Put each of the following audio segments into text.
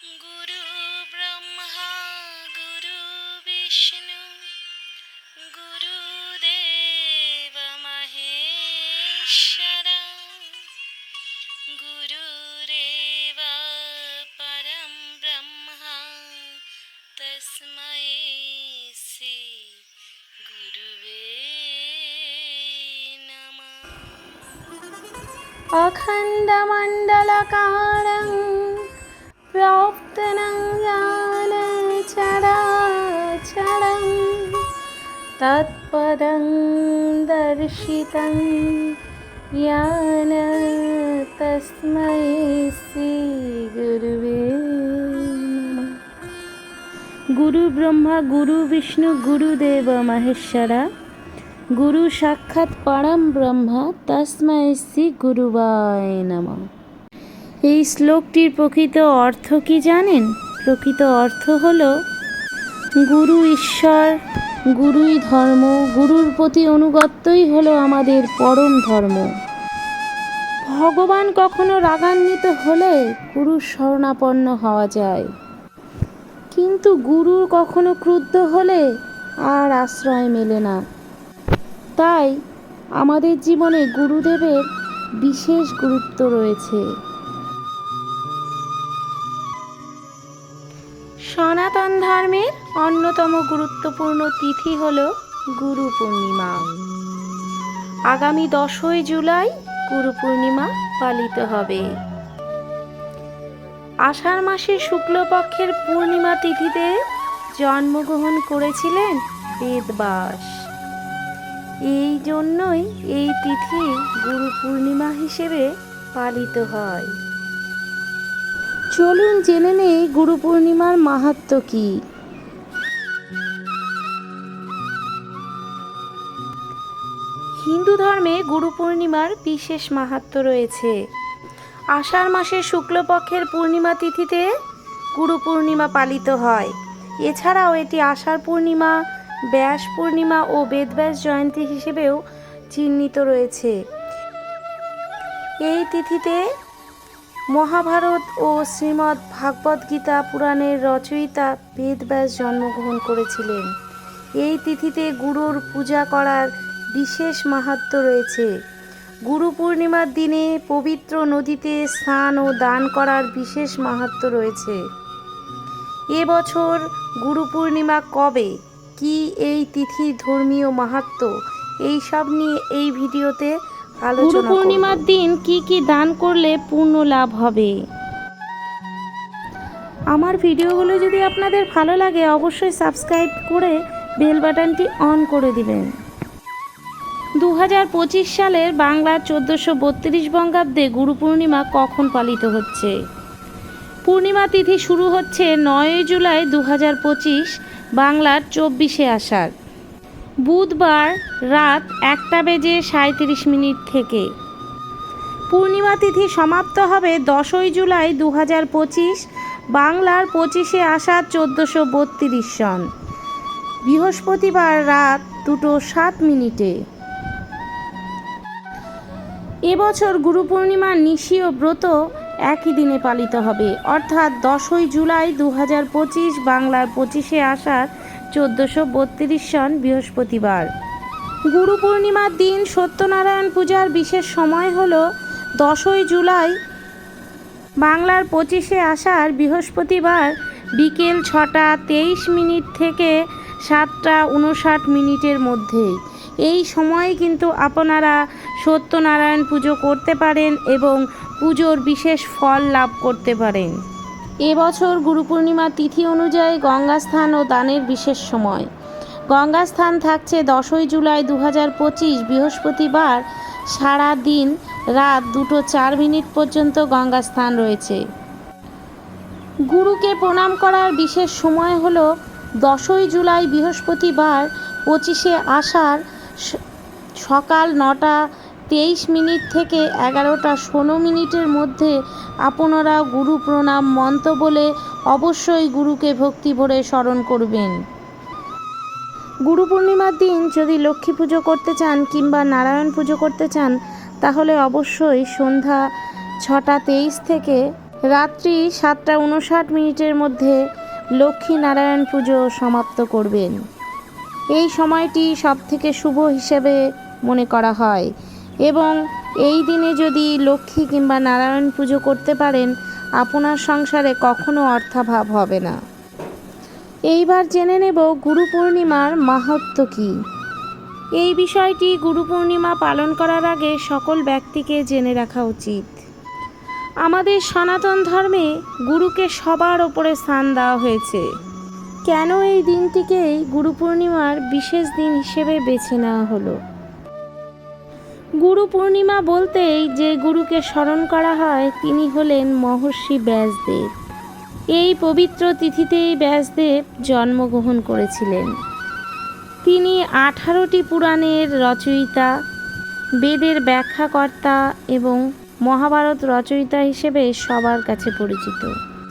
গুরু ব্রহ্মা গুরু বিষ্ণু গুরুদেব মহেশ্বরা গুরুরেব পরম ব্রহ্মা তস্মৈ শ্রী গুরুবে অখণ্ডমণ্ডলকারং अखण्डमण्डलकारं प्रोक्तनं ज्ञानचराचरं तत्पदं दर्शितं यान तस्मै শ্রীগুরুবে নমঃ গুরু ব্রহ্মা গুরু বিষ্ণু গুরুদেব মহেশ্বরা গুরু সাক্ষাৎ পরম ব্রহ্মা তস্মৈ শ্রী গুরুবায় নমঃ এই শ্লোকটির প্রকৃত অর্থ কি জানেন? প্রকৃত অর্থ হল, গুরু ঈশ্বর, গুরুই ধর্ম, গুরুর প্রতি অনুগত্যই হলো আমাদের পরম ধর্ম। ভগবান কখনো রাগান্বিত হলে গুরুর শরণাপন্ন হওয়া যায়। কিন্তু গুরু কখনো ক্রুদ্ধ হলে আর আশ্রয় মেলে না। তাই আমাদের জীবনে গুরুদেবের বিশেষ গুরুত্ব রয়েছে। সনাতন ধর্মের অন্যতম গুরুত্বপূর্ণ তিথি হল গুরু পূর্ণিমা। আগামী দশই জুলাই গুরু পূর্ণিমা পালিত হবে। আষাঢ় মাসের শুক্লপক্ষের পূর্ণিমা তিথিতে জন্মগ্রহণ করেছিলেন বেদবাস। এই জন্যই এই তিথি গুরু পূর্ণিমা হিসেবে পালিত হয়। চলুন জেনে নেই গুরু পূর্ণিমার মাহাত্ম্য কি। হিন্দু ধর্মে গুরু পূর্ণিমার বিশেষ মাহাত্ম্য রয়েছে। আষাঢ় মাসের শুক্লপক্ষের পূর্ণিমা তিথিতে গুরু পূর্ণিমা পালিত হয়। এছাড়াও এটি আষাঢ় পূর্ণিমা, ব্যাস পূর্ণিমা ও বেদব্যাস জয়ন্তী হিসেবেও চিহ্নিত রয়েছে। এই তিথিতে মহাভারত ও শ্রীমদ্ ভাগবত গীতা পুরাণের রচয়িতা বেদব্যাস জন্মগ্রহণ করেছিলেন। এই তিথিতে গুরুর পূজা করার বিশেষ মাহাত্ম্য রয়েছে। গুরু পূর্ণিমার দিনে পবিত্র নদীতে স্নান ও দান করার বিশেষ মাহাত্ম্য রয়েছে। এবছর গুরু পূর্ণিমা কবে? কি এই তিথির ধর্মীয় মাহাত্ম্য এই সব নিয়ে এই ভিডিওতে গুরু পূর্ণিমার দিন কি কি দান করলে পূর্ণ লাভ হবে? আমার ভিডিওগুলো যদি আপনাদের ভালো লাগে অবশ্যই সাবস্ক্রাইব করে বেল বাটনটি অন করে দিবেন। দু হাজার পঁচিশ সালের বাংলার চোদ্দোশো বত্রিশ বঙ্গাব্দে গুরু পূর্ণিমা কখন পালিত হচ্ছে? পূর্ণিমা তিথি শুরু হচ্ছে নয়ই জুলাই দু হাজার পঁচিশ বাংলার চব্বিশে আষাঢ়। বুধবার রাত একটা বেজে সাঁত্রিশ মিনিট থেকে। পূর্ণিমা তিথি সমাপ্ত হবে দশই জুলাই দু হাজার পঁচিশ, বাংলার পঁচিশে আষাঢ় চোদ্দোশো বত্রিশ সন বৃহস্পতিবার রাত দুটো সাত মিনিটে। এবছর গুরু পূর্ণিমার নিশি ও ব্রত একই দিনে পালিত হবে। অর্থাৎ দশই জুলাই দু হাজার পঁচিশ, বাংলার পঁচিশে আষাঢ় চোদ্দোশো বত্রিশ সন বৃহস্পতিবার। গুরু পূর্ণিমার দিন সত্যনারায়ণ পূজার বিশেষ সময় হল দশই জুলাই। বাংলার পঁচিশে আষাঢ় বৃহস্পতিবার বিকেল ছটা তেইশ মিনিট থেকে সাতটা উনষাট মিনিটের মধ্যে। এই সময়ে কিন্তু আপনারা সত্যনারায়ণ পুজো করতে পারেন এবং পুজোর বিশেষ ফল লাভ করতে পারেন। এবছর গুরু পূর্ণিমার তিথি অনুযায়ী গঙ্গা স্থান ও দানের বিশেষ সময়। গঙ্গা স্থান থাকছে দশই জুলাই দু হাজার পঁচিশ বৃহস্পতিবার। সারা দিন রাত দুটো চার মিনিট পর্যন্ত গঙ্গা স্থান রয়েছে। গুরুকে প্রণাম করার বিশেষ সময় হল দশই জুলাই বৃহস্পতিবার পঁচিশে আষাঢ় সকাল নটা তেইশ মিনিট থেকে এগারোটা ষোলো মিনিটের মধ্যে আপনারা গুরু প্রণাম মন্ত্র বলে অবশ্যই গুরুকে ভক্তি ভরে স্মরণ করবেন। গুরু পূর্ণিমার দিন যদি লক্ষ্মী পুজো করতে চান কিংবা নারায়ণ পুজো করতে চান, তাহলে অবশ্যই সন্ধ্যা ছটা তেইশ থেকে রাত্রি সাতটা উনষাট মিনিটের মধ্যে লক্ষ্মী নারায়ণ পুজো সমাপ্ত করবেন। এই সময়টি সবথেকে শুভ হিসেবে মনে করা হয়। এবং এই দিনে যদি লক্ষ্মী কিংবা নারায়ণ পুজো করতে পারেন, আপনার সংসারে কখনো অর্থাভাব হবে না। এইবার জেনে নেব গুরু পূর্ণিমার মাহাত্ম কী। এই বিষয়টি গুরু পূর্ণিমা পালন করার আগে সকল ব্যক্তিকে জেনে রাখা উচিত। আমাদের সনাতন ধর্মে গুরুকে সবার ওপরে স্থান দেওয়া হয়েছে। কেন এই দিনটিকেই গুরু পূর্ণিমার বিশেষ দিন হিসেবে বেছে নেওয়া হলো? গুরু পূর্ণিমা বলতেই যে গুরুকে স্মরণ করা হয়, তিনি হলেন মহর্ষি ব্যাসদেব। এই পবিত্র তিথিতেই ব্যাসদেব জন্মগ্রহণ করেছিলেন। তিনি আঠারোটি পুরাণের রচয়িতা, বেদের ব্যাখ্যাকর্তা এবং মহাভারত রচয়িতা হিসেবে সবার কাছে পরিচিত।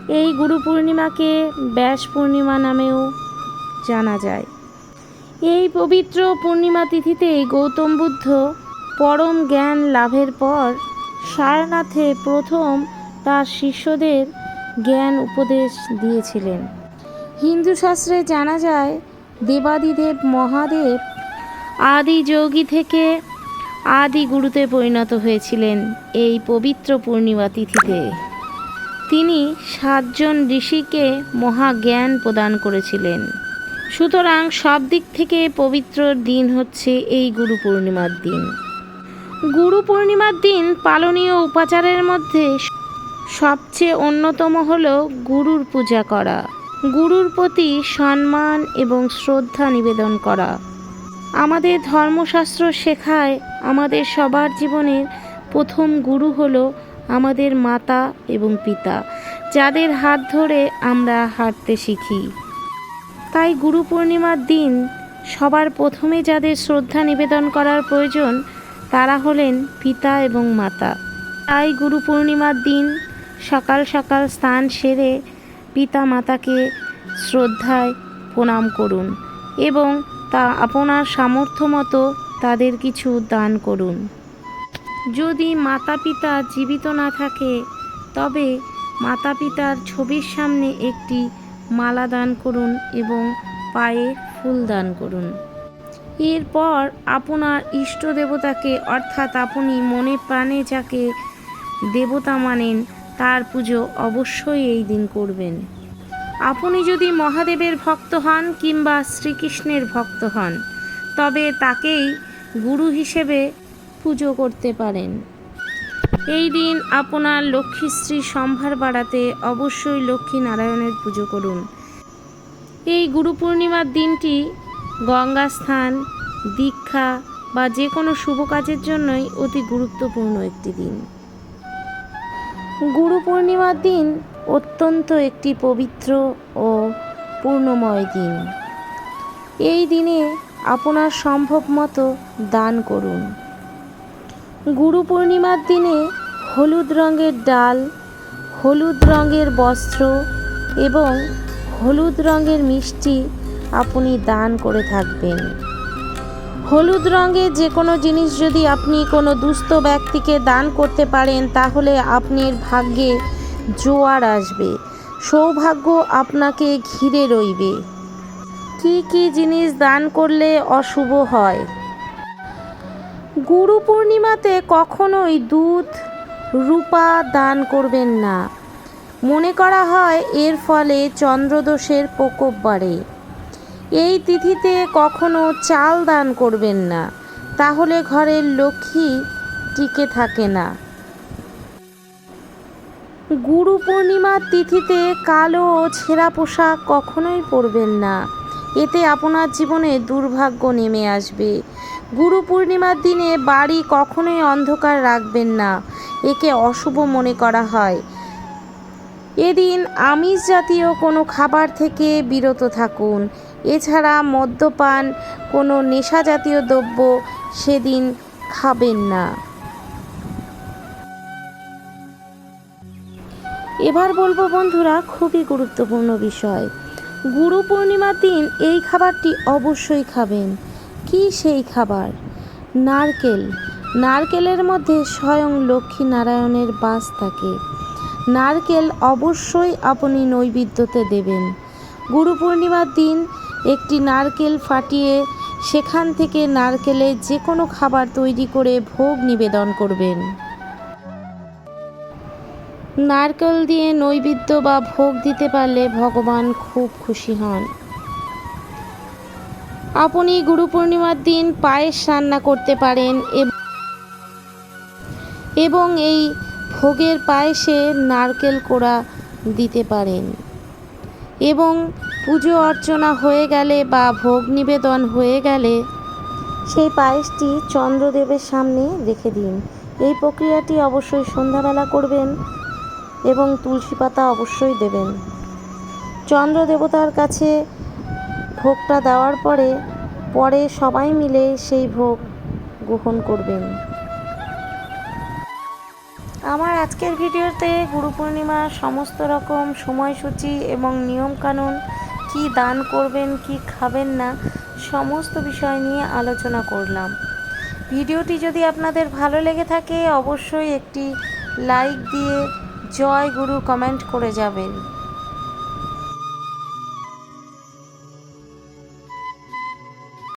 এই গুরু পূর্ণিমাকে ব্যাস পূর্ণিমা নামেও জানা যায়। এই পবিত্র পূর্ণিমা তিথিতে গৌতম বুদ্ধ পরম জ্ঞান লাভের পর সারনাথে প্রথম তার শিষ্যদের জ্ঞান উপদেশ দিয়েছিলেন। হিন্দু শাস্ত্রে জানা যায়, দেবাদিদেব মহাদেব আদি যোগী থেকে আদি গুরুতে পরিণত হয়েছিলেন এই পবিত্র পূর্ণিমা তিথিতে। তিনি সাতজন ঋষিকে মহাজ্ঞান প্রদান করেছিলেন। সুতরাং সব দিক থেকে পবিত্র দিন হচ্ছে এই গুরু পূর্ণিমার দিন। গুরু পূর্ণিমার দিন পালনীয় উপাচারের মধ্যে সবচেয়ে অন্যতম হল গুরুর পূজা করা, গুরুর প্রতি সম্মান এবং শ্রদ্ধা নিবেদন করা। আমাদের ধর্মশাস্ত্র শেখায় আমাদের সবার জীবনের প্রথম গুরু হল আমাদের মাতা এবং পিতা, যাদের হাত ধরে আমরা হাঁটতে শিখি। তাই গুরু পূর্ণিমার দিন সবার প্রথমে যাদের শ্রদ্ধা নিবেদন করার প্রয়োজন তারা হলেন পিতা এবং মাতা। তাই গুরু পূর্ণিমার দিন সকাল সকাল স্নান সেরে পিতা মাতাকে শ্রদ্ধায় প্রণাম করুন এবং তা আপনার সামর্থ্য মতো তাদের কিছু দান করুন। যদি মাতা পিতা জীবিত না থাকে, তবে মাতা পিতার ছবির সামনে একটি মালা দান করুন এবং পায়ে ফুল দান করুন। এরপর আপনার ইষ্ট দেবতাকে, অর্থাৎ আপনি মনে প্রাণে যাকে দেবতা মানেন, তার পুজো অবশ্যই এই দিন করবেন। আপনি যদি মহাদেবের ভক্ত হন কিংবা শ্রীকৃষ্ণের ভক্ত হন, তবে তাকেই গুরু হিসেবে পুজো করতে পারেন। এই দিন আপনার লক্ষ্মীশ্রী সম্ভার বাড়াতে অবশ্যই লক্ষ্মী নারায়ণের পুজো করুন। এই গুরু পূর্ণিমার দিনটি গঙ্গা স্থান দীক্ষা বা যে কোনো শুভ কাজের জন্যই অতি গুরুত্বপূর্ণ একটি দিন। গুরু পূর্ণিমার দিন অত্যন্ত একটি পবিত্র ও পূর্ণময় দিন। এই দিনে আপনার সম্ভব মতো দান করুন। গুরু পূর্ণিমার দিনে হলুদ রঙের ডাল, হলুদ রঙের বস্ত্র এবং হলুদ রঙের মিষ্টি আপনি দান করে থাকবেন। হলুদ রঙের যে কোনো জিনিস যদি আপনি কোনো দুস্থ ব্যক্তিকে দান করতে পারেন, তাহলে আপনার ভাগ্যে জোয়ার আসবে। সৌভাগ্য আপনাকে ঘিরে রইবে। কি কি জিনিস দান করলে অশুভ হয়? গুরু পূর্ণিমাতে কখনোই দুধ, রূপা দান করবেন না। মনে করা হয় এর ফলে চন্দ্রদোষের প্রকোপ বাড়ে। এই তিথিতে কখনো চাল দান করবেন না, তাহলে ঘরের লক্ষ্মী টিকে থাকে না। গুরু পূর্ণিমার তিথিতে কালো ও ছেঁড়া পোশাক কখনোই পরবেন না। এতে আপনার জীবনে দুর্ভাগ্য নেমে আসবে। গুরু পূর্ণিমার দিনে বাড়ি কখনোই অন্ধকার রাখবেন না, একে অশুভ মনে করা হয়। এদিন আমিষ জাতীয় কোনো খাবার থেকে বিরত থাকুন এছাড়া মদ্যপান, কোনো নেশা জাতীয় দ্রব্য সেদিন খাবেন না। এবার বলব বন্ধুরা, খুবই গুরুত্বপূর্ণ বিষয়। গুরু পূর্ণিমার দিন এই খাবারটি অবশ্যই খাবেন। কি সেই খাবার? নারকেল। নারকেলের মধ্যে স্বয়ং লক্ষ্মী নারায়ণের বাস থাকে। নারকেল অবশ্যই আপনি নৈবেদ্যতে দেবেন। গুরু পূর্ণিমার দিন একটি নারকেল ফাটিয়ে সেখান থেকে নারকেলের যে কোনো খাবার তৈরি করে ভোগ নিবেদন করবেন। নারকেল দিয়ে নৈবেদ্য বা ভোগ দিতে পারলে ভগবান খুব খুশি হন। আপনি গুরু পূর্ণিমার দিন পায়েস রান্না করতে পারেন এবং এই ভোগের পায়েসে নারকেল কোড়া দিতে পারেন। এবং পুজো অর্চনা হয়ে গেলে বা ভোগ নিবেদন হয়ে গেলে সেই পায়েসটি চন্দ্রদেবের সামনে রেখে দিন। এই প্রক্রিয়াটি অবশ্যই সন্ধ্যাবেলা করবেন এবং তুলসী পাতা অবশ্যই দেবেন। চন্দ্র দেবতার কাছে ভোগটা দেওয়ার পরে পরে সবাই মিলে সেই ভোগ গ্রহণ করবেন। আমার আজকের ভিডিওতে গুরু পূর্ণিমার সমস্ত রকম সময়সূচি এবং নিয়মকানুন কি দান করবেন, কি খাবেন না, সমস্ত বিষয় নিয়ে আলোচনা করলাম। ভিডিওটি যদি আপনাদের ভালো লেগে থাকে, অবশ্যই একটি লাইক দিয়ে জয় গুরু কমেন্ট করে যাবেন।